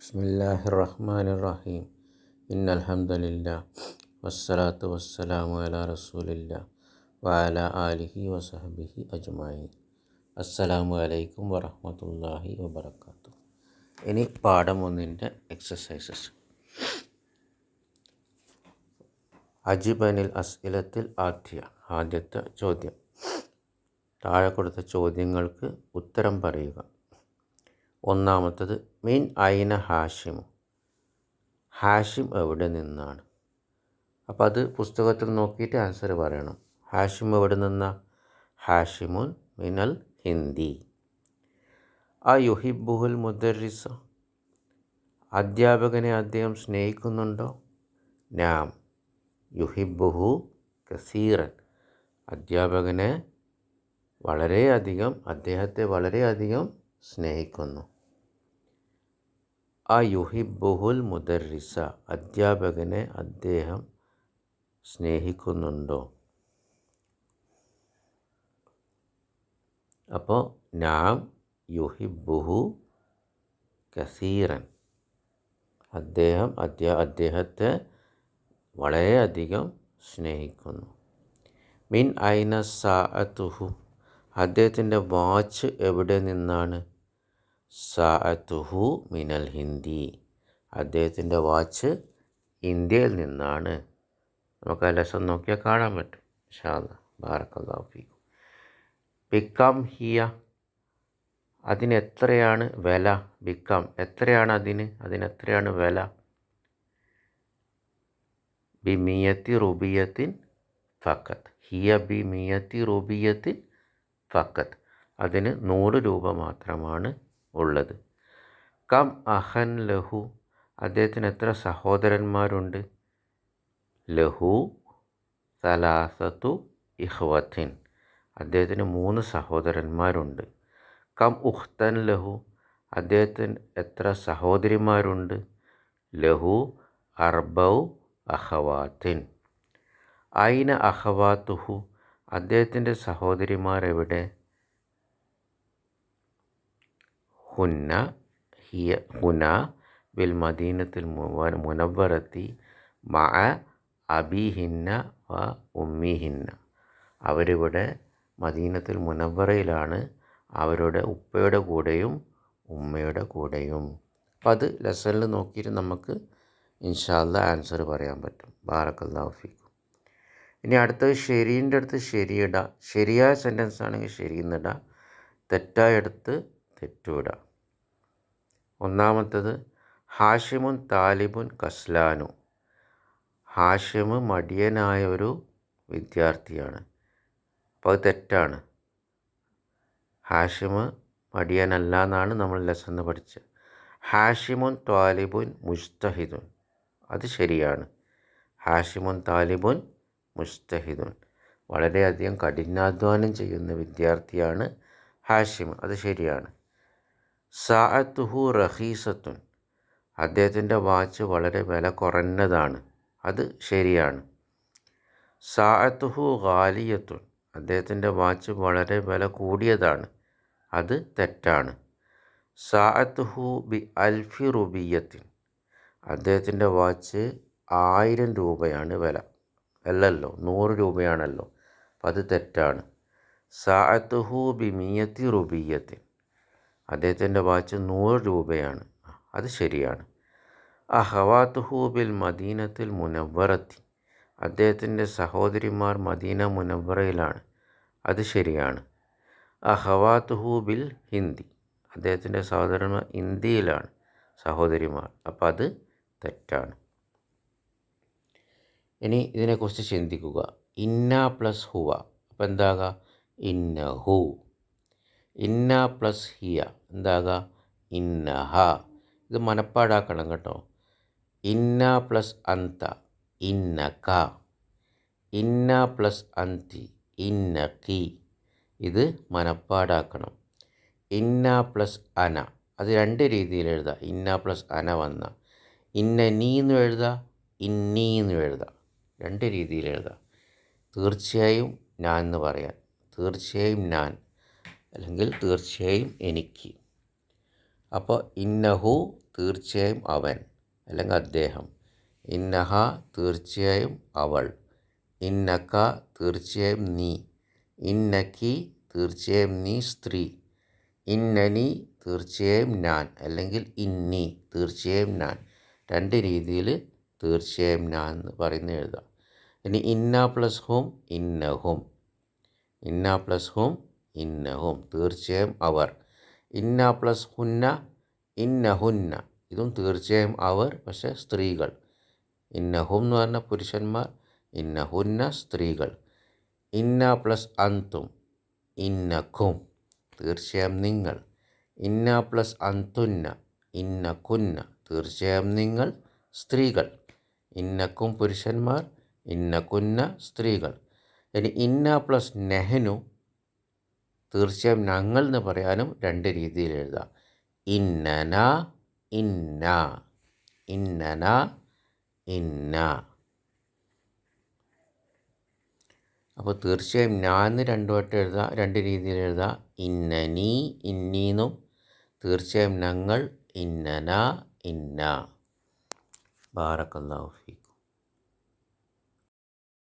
ബിസ്മില്ലാഹി റഹ്മാൻ റഹീം ഇന്ന അലഹമില്ല വസ്സലാത്തു വസ്സലാമു അല റസൂലില്ല. വാല ആലിഹി വസഹബിഹി അജ്മായി അസ്സലാമു അലൈക്കും വറഹമത്തല്ലാഹി വബർക്കാത്തു ഇനി പാഠം ഒന്നിന്റെ എക്സസൈസസ് അജിബനിൽ അസ്ഇലത്തിൽ ആദ്യ ആദ്യത്തെ ചോദ്യം. താഴെ കൊടുത്ത ചോദ്യങ്ങൾക്ക് ഉത്തരം പറയുക. ഒന്നാമത്തത് മിൻ ഐന ഹാഷിമു? ഹാഷിം എവിടെ നിന്നാണ്? അപ്പോൾ അത് പുസ്തകത്തിൽ നോക്കിയിട്ട് ആൻസർ പറയണം. ഹാഷിം എവിടെ നിന്ന? ഹാഷിമുൻ മിനൽ ഹിന്ദി. ആ യുഹിബുഹുൽ മുദറിസ അധ്യാപകനെ അദ്ദേഹം സ്നേഹിക്കുന്നുണ്ടോ? നാം. യുഹിബുഹു കസീറൻ. അധ്യാപകനെ വളരെയധികം അദ്ദേഹത്തെ വളരെയധികം സ്നേഹിക്കുന്നു. ആ യുഹിബുഹുൽ അധ്യാപകനെ അദ്ദേഹം സ്നേഹിക്കുന്നുണ്ടോ? അപ്പോൾ നാം യുഹിബുഹു കസീറൻ. അദ്ദേഹം അധ്യാ അദ്ദേഹത്തെ വളരെയധികം സ്നേഹിക്കുന്നു. മിൻ ഐന സാഅത്തുഹു? അദ്ദേഹത്തിന്റെ വാച്ച് എവിടെ നിന്നാണ്? സാഅത്തുഹു മിനൽ ഹിന്ദി. അദ്ദേഹത്തിന്റെ വാച്ച് ഇന്ത്യയിൽ നിന്നാണ്. നമുക്ക് ആ ലെസൺ നോക്കിയാൽ കാണാൻ പറ്റും. ഷാദ ബാറക്കല്ലാഫി ബിക്കം ഹിയ. അതിന് എത്രയാണ് വില? ബിക്കം. എത്രയാണ് അതിന്? അതിന് എത്രയാണ് വില? ബി മിയത്തി റുബിയത്തിൻ ഫക്കത്ത്. ഹിയ ബി മിയത്തി റുബിയത്തിൻ ഫക്കത്ത്. അതിന് നൂറ് രൂപ മാത്രമാണ് ഉള്ളത്. കം അഹൻ ലഹു. അദ്ദേഹത്തിന് എത്ര സഹോദരന്മാരുണ്ട്? ലഹു സലാസത്തു ഇഹ്വത്തിൻ അദ്ദേഹത്തിന് മൂന്ന് സഹോദരന്മാരുണ്ട്. കം ഉഖ്തൻ ലഹു. അദ്ദേഹത്തിന് എത്ര സഹോദരിമാരുണ്ട്? ലഹു അർബൗ അഹവാത്തിൻ ഐന അഹവാത്തുഹു അദ്ദേഹത്തിന്റെ സഹോദരിമാർ എവിടെ ഹുന്ന ഹിയ ഹുന ബിൽ മദീനത്തിൽ മുനവറത്തി മഅ അബിഹിന്ന വ ഉമ്മിഹിന്ന. അവരിവിടെ മദീനത്തിൽ മുനവറയിലാണ് അവരുടെ ഉപ്പയുടെ കൂടെയും ഉമ്മയുടെ കൂടെയും. അപ്പം അത് ലെസണിൽ നോക്കിയിട്ട് നമുക്ക് ഇൻഷാല്ല ആൻസർ പറയാൻ പറ്റും. ബാറക്കല്ലാഫിക്കും ഇനി അടുത്തത് ശരീന്റെ അടുത്ത് ശരിയിട ശരിയായ സെന്റൻസ് ആണെങ്കിൽ ശരിയെന്നിട തെറ്റായ അടുത്ത് തെറ്റുവിട ഒന്നാമത്തത് ഹാഷിമുൻ താലിബുൻ കസ്ലാനു ഹാഷിമ് മടിയനായ ഒരു വിദ്യാർത്ഥിയാണ്. അപ്പോൾ അത് തെറ്റാണ്. ഹാഷിമ് മടിയനല്ല എന്നാണ് നമ്മൾ ലെസന്ന് പഠിച്ചത്. ഹാഷിമുൻ താലിബുൻ മുസ്തഹിദുൻ അത് ശരിയാണ്. ഹാഷിമുൻ താലിബുൻ മുസ്തഹിദുൻ വളരെയധികം കഠിനാധ്വാനം ചെയ്യുന്ന വിദ്യാർത്ഥിയാണ് ഹാഷിം അത് ശരിയാണ്. സാഅത്തുഹു റഹീസത്തുൻ. അദ്ദേഹത്തിന്റെ വാച്ച് വളരെ വില കുറഞ്ഞതാണ്. അത് ശരിയാണ്. സാഅത്തുഹു ഗാലിയത്തുൻ. അദ്ദേഹത്തിന്റെ വാച്ച് വളരെ വില കൂടിയതാണ്. അത് തെറ്റാണ്. സാഅത്തുഹു ബി അൽഫി റുബിയത്തിൻ. അദ്ദേഹത്തിന്റെ വാച്ച് ആയിരം രൂപയാണ് വില. അല്ലല്ലോ നൂറ് രൂപയാണല്ലോ. അത് തെറ്റാണ്. സാഅത്തുഹു ബി മിയത്തി റുബിയത്തിൻ. അദ്ദേഹത്തിന്റെ വാച്ച് നൂറ് രൂപയാണ്. അത് ശരിയാണ്. അഹവാത്തുഹു ബിൽ മദീനത്തിൽ മുനവറത്തി അദ്ദേഹത്തിന്റെ സഹോദരിമാർ മദീന മുനവറയിലാണ് അത് ശരിയാണ്. അഹവാത്തുഹു ബിൽ ഹിന്ദി. അദ്ദേഹത്തിന്റെ സഹോദരന്മാർ ഇന്ത്യയിലാണ് സഹോദരിമാർ. അപ്പോൾ അത് തെറ്റാണ്. ഇനി ഇതിനെക്കുറിച്ച് ചിന്തിക്കുക. ഇന്ന പ്ലസ് ഹുവ. അപ്പോൾ എന്താകുക ഇന്ന ഹു ഇന്ന പ്ലസ് ഹിയ. എന്താകുക ഇന്ന ഹ ഇത് മനപ്പാടാക്കണം കേട്ടോ. ഇന്ന പ്ലസ് അന്ത. ഇന്ന ക ഇന്ന പ്ലസ് അന്തി. ഇന്ന കി ഇത് മനപ്പാടാക്കണം. ഇന്ന പ്ലസ് അന. അത് രണ്ട് രീതിയിൽ എഴുതാം. ഇന്ന പ്ലസ് അന വന്ന. ഇന്ന നീ എന്ന് എഴുതാം. ഇന്നി എന്ന് എഴുതാം. രണ്ട് രീതിയിൽ എഴുതാം. തീർച്ചയായും ഞാൻ എന്ന് പറയാം തീർച്ചയായും ഞാൻ. അല്ലെങ്കിൽ തീർച്ചയായും എനിക്ക്. അപ്പോൾ ഇന്നഹു തീർച്ചയായും അവൻ അല്ലെങ്കിൽ അദ്ദേഹം. ഇന്നഹ തീർച്ചയായും അവൾ. ഇന്നക്ക തീർച്ചയായും നീ. ഇന്നക്കി തീർച്ചയായും നീ സ്ത്രീ. ഇന്നനി തീർച്ചയായും ഞാൻ അല്ലെങ്കിൽ ഇന്നി തീർച്ചയായും ഞാൻ. രണ്ട് രീതിയിൽ തീർച്ചയായും ഞാൻ എന്ന് പറയുന്ന എഴുതാം. ഇനി ഇന്ന പ്ലസ് ഹോം ഇന്നഹും. ഇന്ന പ്ലസ് ഹോം ഇന്നഹും. തീർച്ചയായും അവർ. ഇന്ന പ്ലസ് ഹുന്ന ഇന്നഹുന്ന. ഇതും തീർച്ചയായും അവർ പക്ഷേ സ്ത്രീകൾ. ഇന്നഹും എന്ന് പറഞ്ഞ പുരുഷന്മാർ ഇന്നഹുന്ന സ്ത്രീകൾ. ഇന്ന പ്ലസ് അന്തും ഇന്നഖും. തീർച്ചയായും നിങ്ങൾ. ഇന്ന പ്ലസ് അന്തുന്ന ഇന്നഖുന്ന. തീർച്ചയായും നിങ്ങൾ സ്ത്രീകൾ. ഇന്നക്കും പുരുഷന്മാർ ഇന്നക്കുന്ന സ്ത്രീകൾ. ഇനി ഇന്ന പ്ലസ് നെഹനു തീർച്ചയായും ഞങ്ങൾ എന്ന് പറയാനും രണ്ട് രീതിയിൽ എഴുതാം. ഇന്നന ഇന്ന ഇന്നന ഇന്ന. അപ്പോൾ തീർച്ചയായും ഞാൻ എന്ന് വട്ടം എഴുതാം രണ്ട് രീതിയിൽ എഴുതാം. ഇന്നനി ഇന്നീന്നും. തീർച്ചയായും ഞങ്ങൾ ഇന്നന ഇന്ന. ബാറക്കല്ലാഹു